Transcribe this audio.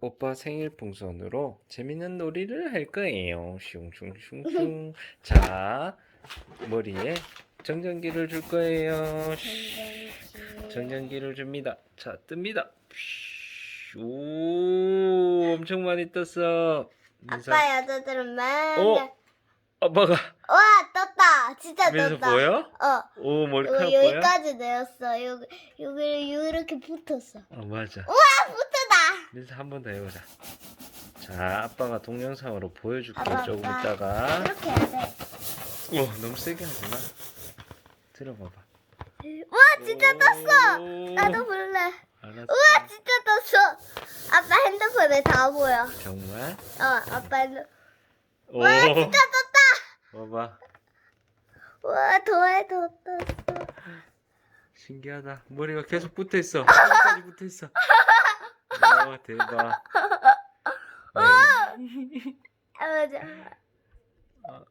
오빠 생일 풍선으로 재밌는 놀이를 할 거예요. 슝슝슝슝. 자, 머리에 정전기를 줄 거예요. 정전기를 줍니다. 자, 뜹니다. 오, 엄청 많이 떴어. 민서, 아빠 여자들은 맨날 어? 아빠가 와 떴다 진짜 민서 떴다 보여? 어 오, 머리카락 보여? 여기까지 내렸어 여기 여기 이렇게 붙었어 어, 맞아. 아 붙었다 민서 한번 더 해보자. 자, 아빠가 동영상으로 보여줄게. 아빠, 조금 아빠. 있다가. 이렇게 해야 돼 우와, 너무 세게 하지 마. 들어봐봐. 와 진짜 떴어 오, 나도 볼래 알았어. 우와 진짜 떴어 아빠 핸드폰에 다 보여 정말? 어 아빠 핸드 오, 와 진짜 떴다 봐봐. 와 더해 더 떴어 신기하다. 머리가 계속 붙어 있어. 머리까지 붙어 있어. 와, 대박. 네. 아 맞아 어,